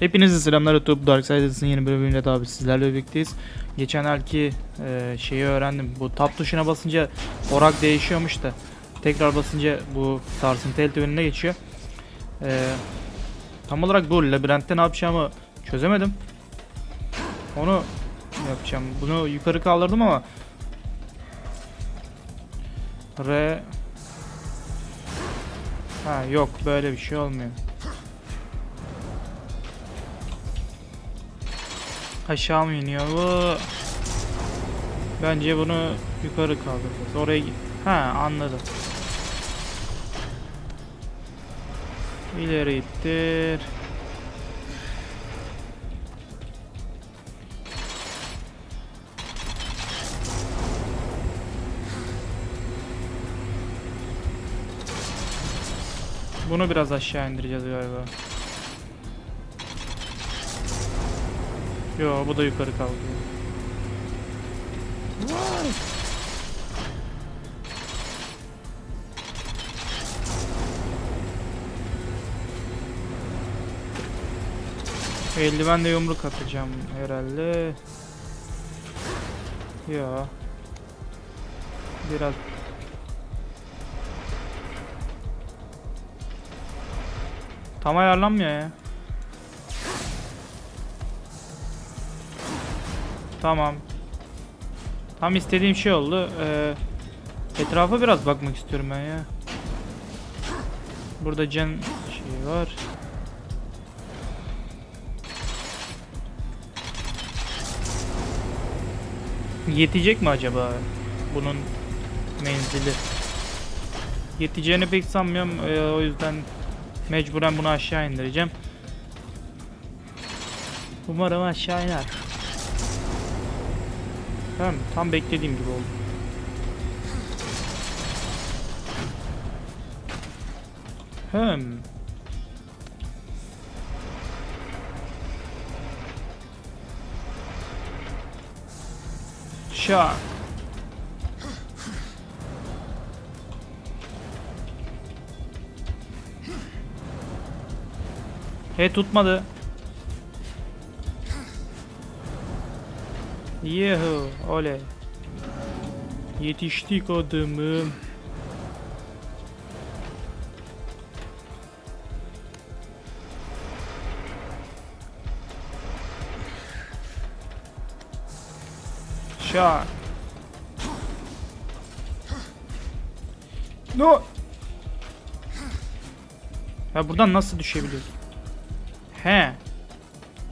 Hepinize selamlar YouTube Darksides'ın yeni bölümüyle tabi sizlerle birlikteyiz. Geçen elki e, şeyi öğrendim. Bu tab tuşuna basınca orak değişiyormuş da tekrar basınca bu sarsıntı eldivenine geçiyor. E, tam olarak bu labirentte ne yapacağımı çözemedim. Onu yapacağım. Bunu yukarı kaldırdım ama R Ha yok böyle bir şey olmuyor. Aşağı mı iniyor bu? Bence bunu yukarı kaldıracağız. Oraya git. Ha anladım. İleri ittir. Bunu biraz aşağı indireceğiz galiba. Yo bu da yukarı. Vay. Eldivenle yumruk atacağım herhalde. Ya. Biraz Tam ayarlanmıyor ya. Tamam. Tam istediğim şey oldu. Ee, etrafa biraz bakmak istiyorum ben ya. Burada can şey var. Yetecek mi acaba bunun menzili? Yeteceğini pek sanmıyorum. Ee, o yüzden mecburen bunu aşağı indireceğim. Umarım aşağı iner. Tamam, tam beklediğim gibi oldu. Hem. Şak. He tutmadı. Yuhu, oley. Yetiştik adamım. Şak. No. Ya buradan nasıl düşebiliyorsun? He.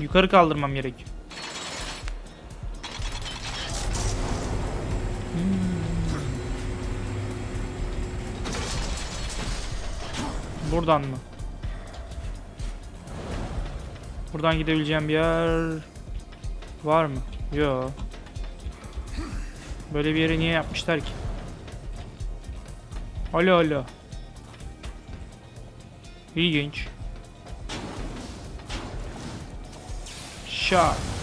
Yukarı kaldırmam gerek. Buradan mı? Buradan gidebileceğim bir yer var mı? Yo. Böyle bir yeri niye yapmışlar ki? Alo alo. İlginç. Şak.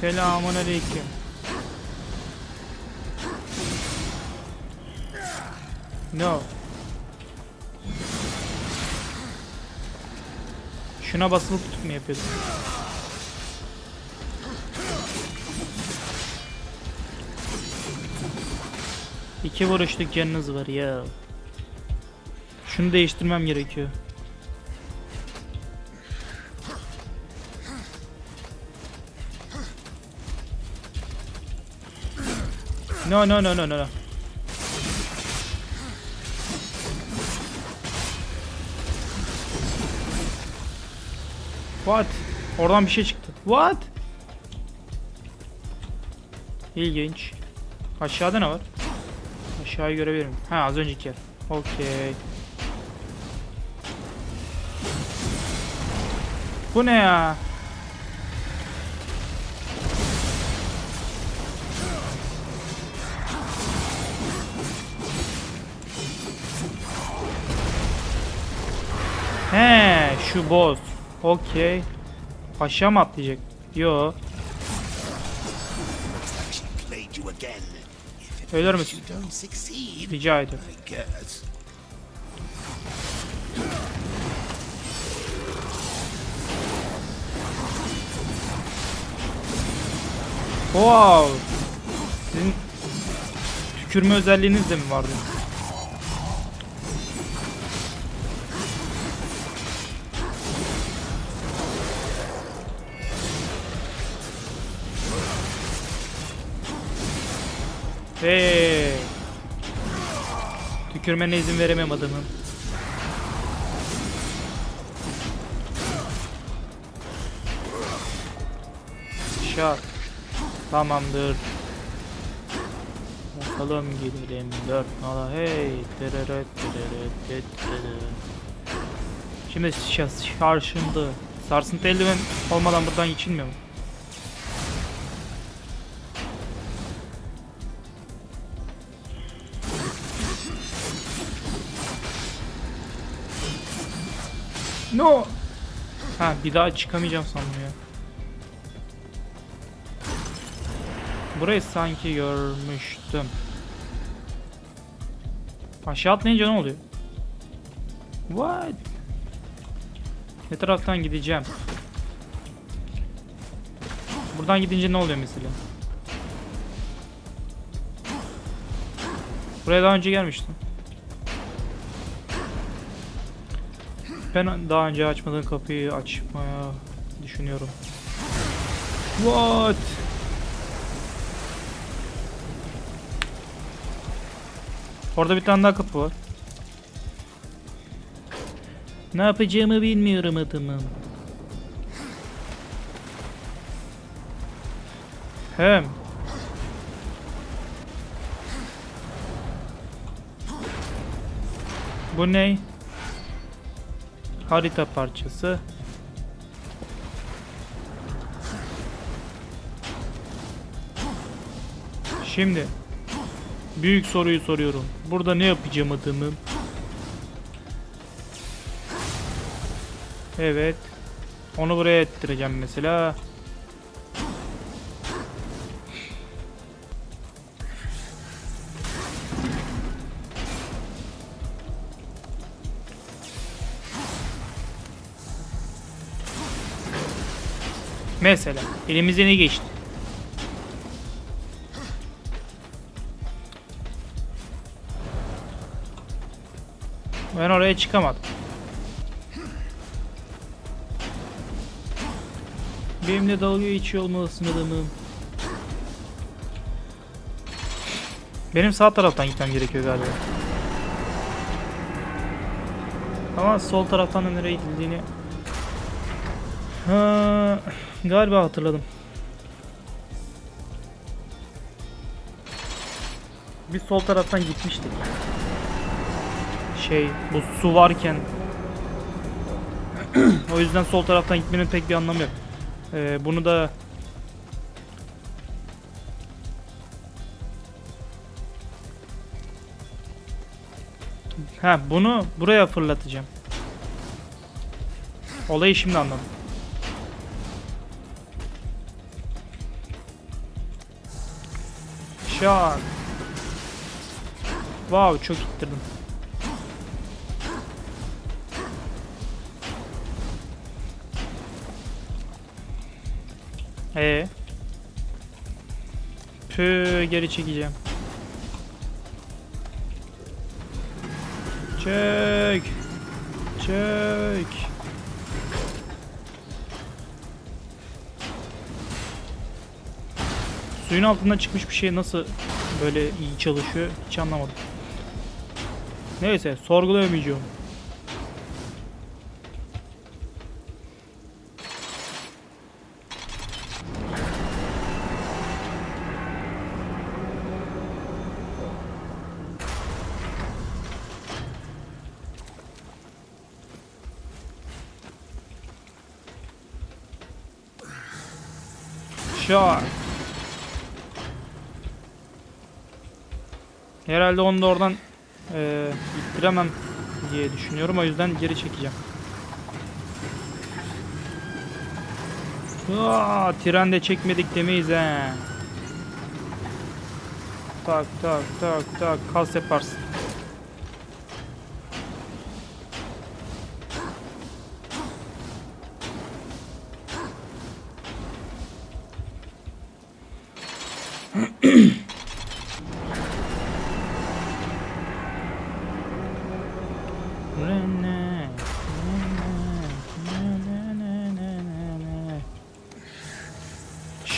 Selamun aleyküm. No. Şuna basılı tutup mu yapıyorsun? İki vuruşluk canınız var ya. Şunu değiştirmem gerekiyor. No no no no no. What? Oradan bir şey çıktı. What? İlginç. Aşağıda ne var? Aşağıyı görebilirim. Ha az önceki yer. Okey. Bu ne ya? He şu boss. Okey. Aşağı mı atlayacak? Yo. Ölür müsün? Rica ediyorum. Wow. Sizin tükürme özelliğiniz de mi vardı? Hey. Tükürmene izin veremem adamım. Şak. Tamamdır. Bakalım gidelim dört nala hey. Tereret, tereret. Şimdi şa- karşımda sarsıntı eldiven olmadan buradan geçilmiyor mu? No. Ha bir daha çıkamayacağım sandım ya. Burayı sanki görmüştüm. Aşağı atlayınca ne oluyor? What? Ne taraftan gideceğim? Buradan gidince ne oluyor mesela? Buraya daha önce gelmiştim. Ben daha önce açmadığım kapıyı açmaya düşünüyorum. What? Orada bir tane daha kapı var. Ne yapacağımı bilmiyorum adamım. Hem. Bu ne? Harita parçası. Şimdi büyük soruyu soruyorum. Burada ne yapacağım adamım? Evet. Onu buraya ettireceğim mesela. Mesela elimize ne geçti? Ben oraya çıkamadım. Benimle dalga geçiyor olmalısın adamım. Benim sağ taraftan gitmem gerekiyor galiba. Ama sol taraftan da nereye gidildiğini... Ha, galiba hatırladım. Biz sol taraftan gitmiştik. Şey, bu su varken... o yüzden sol taraftan gitmenin pek bir anlamı yok. Ee, bunu da Ha bunu buraya fırlatacağım. Olayı şimdi anladım. Şak. Wow çok ittirdim. Ee. Pü geri çekeceğim. Çek. Çek. Suyun altından çıkmış bir şey nasıl böyle iyi çalışıyor hiç anlamadım. Neyse sorgulayamayacağım. Şak. Herhalde onu da oradan e, ittiremem diye düşünüyorum. O yüzden geri çekeceğim. Aa, tren de çekmedik demeyiz he. Tak tak tak tak kas yaparsın.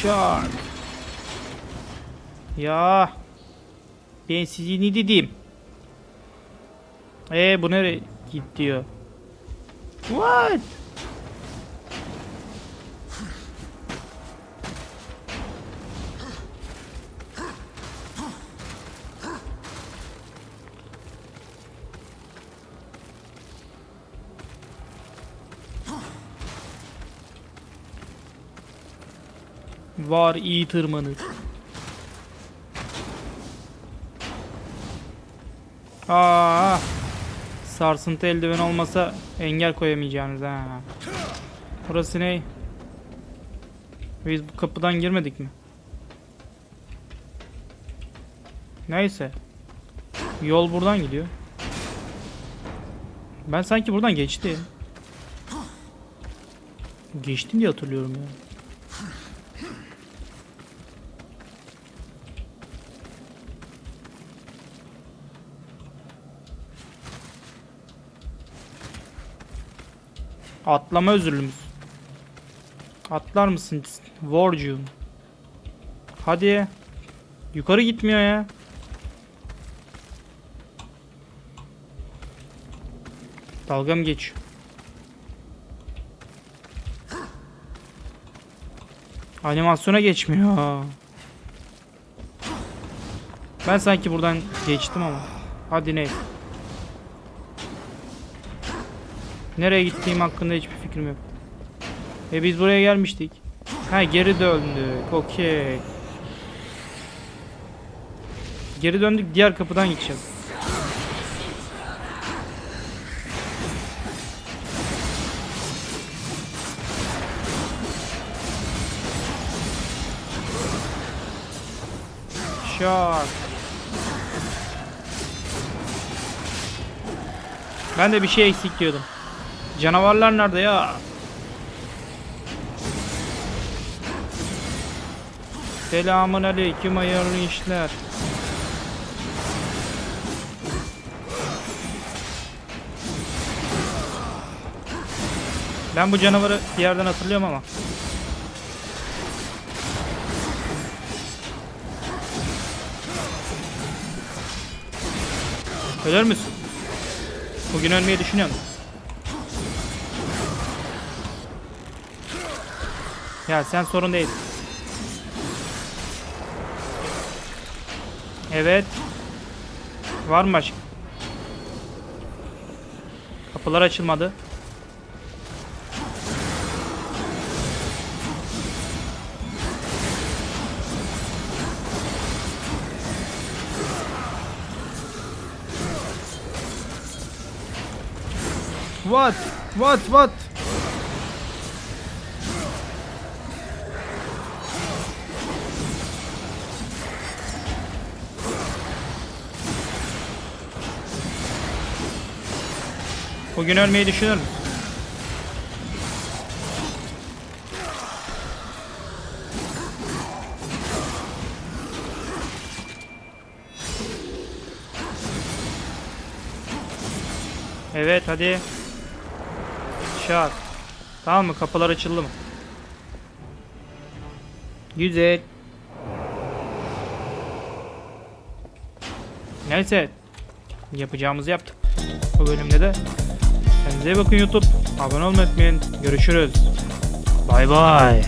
Shark. Ya. Ben sizi ne dedim? Ee bu nereye git diyor. What? Var iyi tırmanır. Aa, sarsıntı eldiven olmasa engel koyamayacağınız ha. Burası ne? Biz bu kapıdan girmedik mi? Neyse. Yol buradan gidiyor. Ben sanki buradan geçtim. Geçtim diye hatırlıyorum ya. Atlama özürlümüz. Atlar mısın? Warcune. Hadi. Yukarı gitmiyor ya. Dalga mı geçiyor? Animasyona geçmiyor. Ben sanki buradan geçtim ama. Hadi neyse. Nereye gittiğim hakkında hiçbir fikrim yok. E biz buraya gelmiştik. Ha geri döndük. Okey. Geri döndük diğer kapıdan gideceğiz. Şak. Ben de bir şey eksik diyordum. Canavarlar nerede ya? Selamun aleyküm hayırlı işler. Ben bu canavarı bir yerden hatırlıyorum ama. Ölür müsün? Bugün ölmeyi düşünüyor Ya sen sorun değil. Evet. Var mı başka? Kapılar açılmadı. What? What? What? Bugün ölmeyi düşünür müsün? Evet hadi. Şak. Tamam mı? Kapılar açıldı mı? Güzel. Neyse. Yapacağımızı yaptık. Bu bölümde de kendinize bakın YouTube. Abone olmayı unutmayın. Görüşürüz. Bay bay.